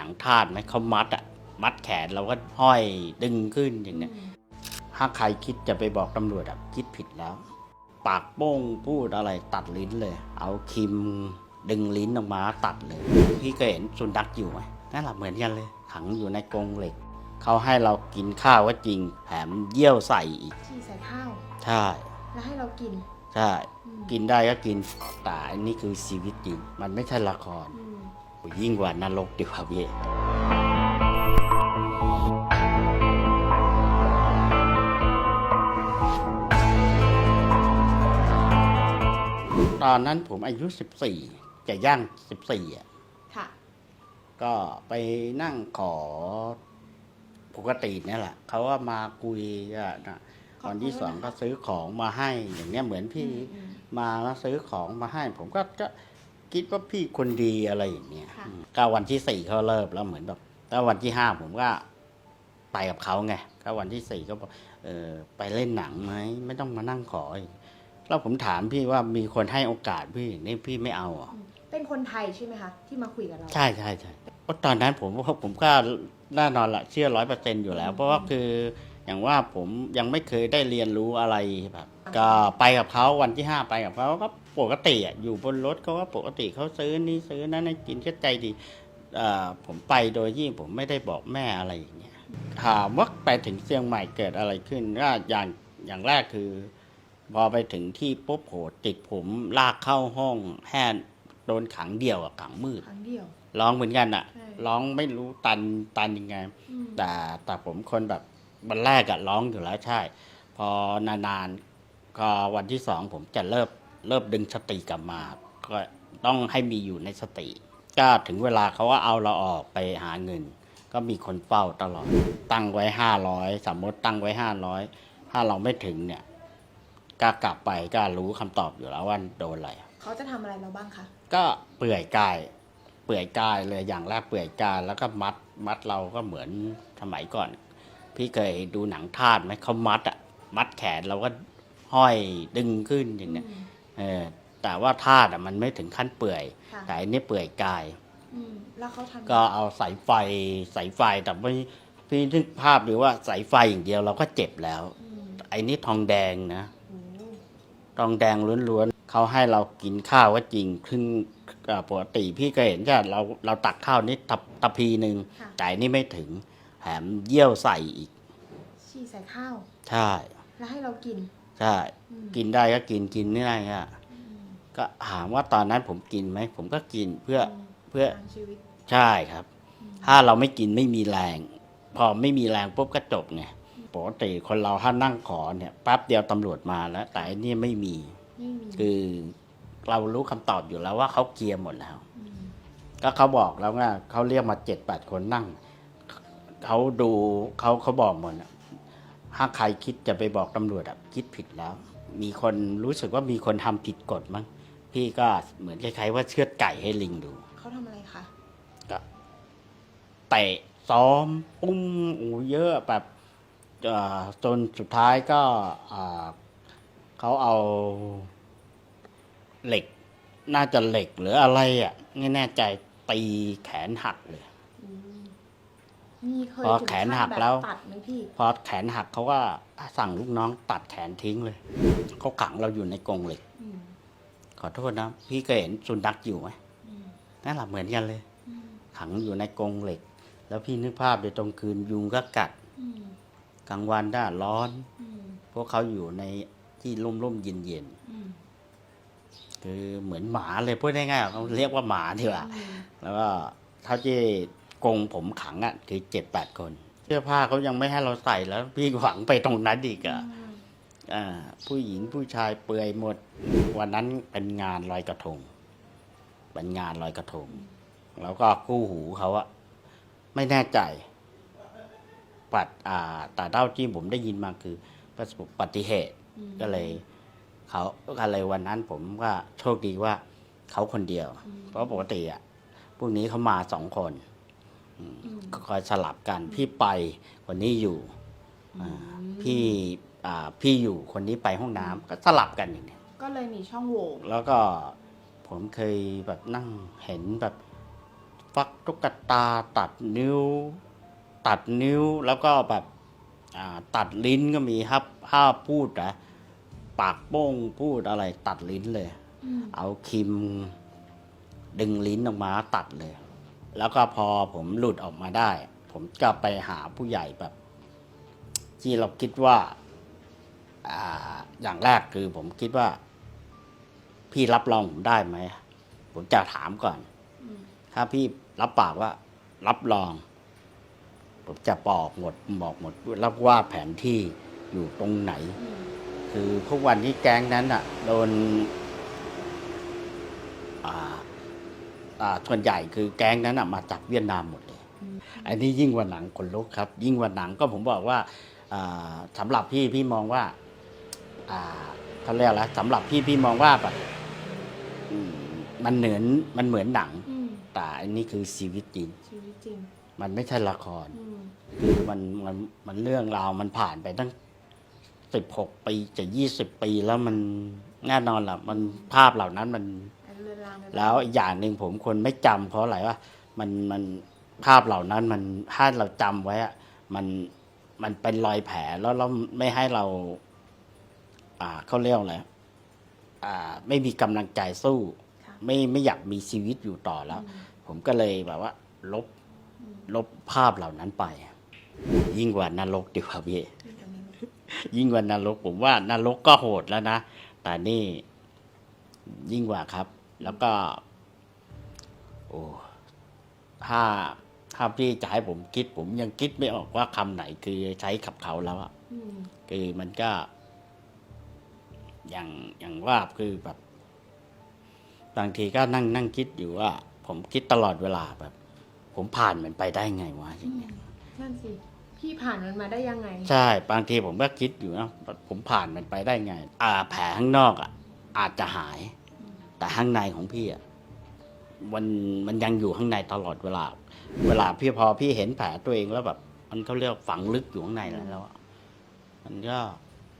หนังทาสไหมเขามัดอะมัดแขนเราก็ห้อยดึงขึ้นอย่างเนี้ยถ้าใครคิดจะไปบอกตำรวจอะคิดผิดแล้ว ปากโป้งพูดอะไรตัดลิ้นเลย เอาครีมดึงลิ้นออกมาตัดเลย พี่เคยเห็นสุนัขอยู่ไหมนั่นแหละเหมือนกันเลย ขังอยู่ในกรงเหล็ก เขาให้เรากินข้าวก็จริงแถมเยี่ยวใส่อีกฉี่ใส่ข้าว ใช่ แล้วให้เรากิน ใช่อืมกินได้ก็กินแต่อันนี้คือชีวิตจริง มันไม่ใช่ละคร อืม ยิ่งกว่านรกดีกว่าพี่ตอนนั้นผมอายุ 14 จะย่าง 14อะค่ะ ก็ไปนั่งขอปกติเนี่ยแหละ เขาว่ามาคุยกันนะขอตอนที่โทษสองนะคะก็ซื้อของมาให้อย่างเงี้ยเหมือนพี่อืมอืมมาแล้วซื้อของมาให้ ผมก็ก็ คิดว่าพี่คนดีอะไรอย่างเงี้ยค่ะอืมก็วันที่สี่เขาเลิกแล้วเหมือนแบบแล้ววันที่ห้าผมก็ไปกับเขาไงก็วันที่สี่ก็บอกเออไปเล่นหนังไหมไม่ต้องมานั่งขออีกแล้วผมถามพี่ว่ามีคนให้โอกาสพี่นี่พี่ไม่เอาเหรอะเป็นคนไทยใช่ไหมคะ ที่มาคุยกับเรา ใช่ใช่ใช่เพราะตอนนั้นผมว่าผมก็แน่นอนละเชื่อร้อยเปอร์เซ็นอยู่แล้วอืมเพราะว่าคืออย่างว่าผมยังไม่เคยได้เรียนรู้อะไรแบบ ก็ไปกับเขาวันที่ห้าไปกับเขาก็ ปกติอะอยู่บนรถเขาก็ปกติเขาซื้อนี่ซื้อนั่นให้กินก็ใจดีเอ่อผมไปโดยที่ผมไม่ได้บอกแม่อะไรอย่างเงี้ยถามว่าไปถึงเชียงใหม่เกิดอะไรขึ้นก็อย่างอย่างแรกคือ พอไปถึงที่ปุ๊บโหติดผมลากเข้าห้องแห่โดนขังเดี่ยวอะขังมืดครั้งเดียวร้องเหมือนกันอะใช่ร้องไม่รู้ตันตันยังไงอืมแต่แต่ผมคนแบบวันแรกอะร้องอยู่แล้วใช่ พอนานๆก็วันที่สองผมจะเริ่ม เริ่มดึงสติกลับมา ก็ต้องให้มีอยู่ในสติ ก็ถึงเวลาเขาว่าเอาเราออกไปหาเงิน ก็มีคนเฝ้าตลอด ตั้งไว้ห้าร้อยสมมติตั้งไว้ห้าร้อยถ้าเราไม่ถึงเนี่ยก็กลับไปก็รู้คำตอบอยู่แล้วว่าโดนอะไรเขาจะทำอะไรเราบ้างคะก็เปื่อยกาย เปื่อยกายเลยอย่างแรกเปื่อยกายแล้วก็มัดมัดเราก็เหมือนสมัยก่อน พี่เคยดูหนังทาสไหมเขามัดอะมัดแขนเราก็ห้อยดึงขึ้นอย่างเนี้ย อืม เออแต่ว่าทาสอะมันไม่ถึงขั้นเปื่อย ค่ะแต่อันนี้เปื่อยกาย อืมแล้วเขาทำก็เอาสายไฟสายไฟแต่ไม่พี่นึกภาพดูว่าสายไฟอย่างเดียวเราก็เจ็บแล้ว อืมไอ้นี่ทองแดงนะโอ้โหทองแดงล้วนๆเขาให้เรากินข้าวก็จริงครึ่งเอ่อปกติพี่ก็เห็นว่าเราเราตักข้าวนี่ตะตะพีหนึ่งค่ะแต่อันนี่ไม่ถึงแถมเยี่ยวใส่อีก ฉี่ใส่ข้าว ใช่ แล้วให้เรากิน ใช่อืมกินได้ก็กินกินไม่ได้ก็อืมก็ถามว่าตอนนั้นผมกินไหมผมก็กินเพื่อมเพื่อทางชีวิตใช่ครับอืมถ้าเราไม่กินไม่มีแรง พอไม่มีแรงปุ๊บก็จบไงปกติคนเราถ้านั่งขอเนี่ยแป๊บเดียวตำรวจมาแล้ว แต่อันนี่ไม่มีไม่มี คือเรารู้คำตอบอยู่แล้วว่าเขาเคลียร์หมดแล้วมก็เขาบอกแล้วว่าเขาเรียกมาเจ็ดแปดคนนั่ง เขาดูเขาเขาบอกหมดอะ ถ้าใครคิดจะไปบอกตำรวจอะคิดผิดแล้ว มีคนรู้สึกว่ามีคนทำผิดกฎมั้งพี่ก็เหมือนคล้ายๆว่าเชือดไก่ให้ลิงดูเขาทำอะไรคะก็เตะซ้อมปุ้มโอ้เยอะแบบเอ่อจนสุดท้ายก็อ่าเขาเอาเหล็ก น่าจะเหล็กหรืออะไรอะไม่แน่ใจตีแขนหักเลยอืม มีเคยพอถึงแขนขั้หักบบแล้วตัดไหมพี่พอแขนหักเขาก็สั่งลูกน้องตัดแขนทิ้งเลยเขาขังเราอยู่ในกรงเหล็ก อืมขอโทษนะ พี่เคยเห็นสุนัขอยู่ไหมอืมนั่นแหละเหมือนกันเลย อืมขังอยู่ในกรงเหล็ก แล้วพี่นึกภาพเดี๋ยวตรงคืนยุงก็กัดอืมกลางวันด้าร้อน อืมพวกเขาอยู่ในที่ร่มร่มๆเย็นเย็นอืมๆคือเหมือนหมาเลยพูดง่ายๆเขาเรียกว่าหมาดีกว่า อืมแล้วก็เท่าที่ กรงผมขังอะคือเจ็ดแปดคนเสื้อผ้าเขายังไม่ให้เราใส่แล้ว พี่หวังไปตรงนั้นอีกอะอืมอ่าผู้หญิงผู้ชายเปลือยหมด วันนั้นเป็นงานลอยกระทง เป็นงานลอยกระทง แล้วก็คู่หูเขาอะไม่แน่ใจ ปัดอ่าแต่เท่าที่ผมได้ยินมาคือประสบอุบัติเหตุอืมก็เลยเขาก็เลยวันนั้นผมก็โชคดีว่าเขาคนเดียวอืมเพราะปกติอะพวกนี้เขามาสองคนอืมอืมก็ คอยสลับกันพี่ไปคนนี้อยู่อ่าพี่อ่าพี่อยู่คนนี้ไปห้องน้ำก็สลับกันอย่างเนี้ยก็เลยมีช่องโหว่แล้วก็ผมเคยแบบนั่งเห็นแบบฟักตุ๊กตาตัดนิ้ว ตัดนิ้วแล้วก็แบบอ่าตัดลิ้นก็มีครับถ้าพูดนะปากโป้งพูดอะไรตัดลิ้นเลยอืมเอาครีมดึงลิ้นออกมาตัดเลย แล้วก็พอผมหลุดออกมาได้ ผมก็ไปหาผู้ใหญ่แบบ ที่เราคิดว่าอ่า อย่างแรกคือผมคิดว่า พี่รับรองผมได้ไหม ผมจะถามก่อน ถ้าพี่รับปากว่า รับรอง ผมจะบอกหมดบอกหมดรับว่าแผนที่อยู่ตรงไหน คือพวกวันที่แก๊งนั้นอะ โดน อ่า ส่วนใหญ่คือแก๊งนั้นอะมาจากเวียดนามหมดเลยอืมอันนี้ยิ่งกว่าหนังคนลุกครับ ยิ่งกว่าหนังก็ผมบอกว่าอ่าสำหรับพี่พี่มองว่าอ่าเขาเรียกอะไรสำหรับพี่พี่มองว่าแบบอืมมันเหมือนมันเหมือนหนังอืมแต่อันนี้คือชีวิตจริงชีวิตจริง มันไม่ใช่ละครอืมคือมันมันมันเรื่องราวมันผ่านไปตั้งสิบหกปีจะยี่สิบปีแล้วมันแน่นอนล่ะ มันภาพเหล่านั้นมัน แล้วอีกอย่างหนึ่งผมคนไม่จำเพราะอะไรว่ามันมันภาพเหล่านั้นมันถ้าเราจำไว้อะมันมันเป็นรอยแผลแล้วเราไม่ให้เรา อ่าเขาเรียกอะไรอ่า ไม่มีกำลังใจสู้ ค่ะไม่ไม่อยากมีชีวิตอยู่ต่อแล้ว อืมผมก็เลยแบบว่า ลบอืมลบภาพเหล่านั้นไป ยิ่งกว่านรกดีกว่าพี่นี่ตรงนี้ยิ่งกว่านรกผมว่านรกก็โหดแล้วนะ แต่นี่ยิ่งกว่าครับ แล้วก็ โอ้ถ้าถ้าพี่จะให้ผมคิด ผมยังคิดไม่ออกว่าคำไหนคือใช้ขับเขาแล้วอะอืมคือมันก็ อย่างอย่างว่าคือแบบบางทีก็นั่งนั่งคิดอยู่ว่า ผมคิดตลอดเวลาแบบ ผมผ่านมันไปได้ไงวะอย่างเงี้ย นั่นสิ พี่ผ่านมันมาได้ยังไง ใช่ บางทีผมก็คิดอยู่นะผมผ่านมันไปได้ไง อ่าแผลข้างนอกอะอาจจะหาย แต่ข้างในของพี่อะมันมันยังอยู่ข้างในตลอดเวลา เวลาพี่พอพี่เห็นแผลตัวเองแล้วแบบ มันเขาเรียกฝังลึกอยู่ข้างในแล้วอะมันก็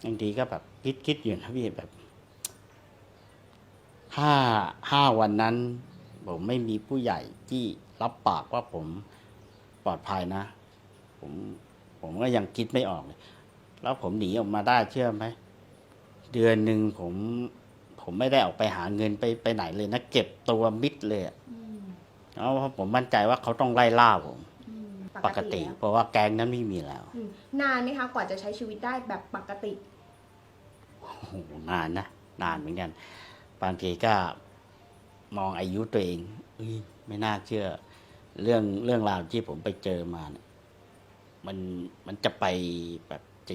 บางทีก็แบบคิดคิดอยู่นะพี่แบบถ้าห้าวันนั้น ผมไม่มีผู้ใหญ่ที่รับปากว่าผมปลอดภัยนะ ผมผมก็ยังคิดไม่ออกเลย แล้วผมหนีออกมาได้เชื่อไหม เดือนหนึ่งผม ผมไม่ได้ออกไปหาเงินไปไปไหนเลยนะเก็บตัวมิดเลยอะอืมแล้วเพราะผมมั่นใจว่าเขาต้องไล่ล่าผมอืมปกติ แล้วเพราะว่าแก๊งนั้นไม่มีแล้วอืมนานไหมคะกว่าจะใช้ชีวิตได้แบบปกติ โอ้โหนานนะนานเหมือนกันบางทีก็มองอายุตัวเองเอ้ยไม่น่าเชื่อ เรื่องเรื่องราวที่ผมไปเจอมาเนี่ยมันมันจะไปแบบ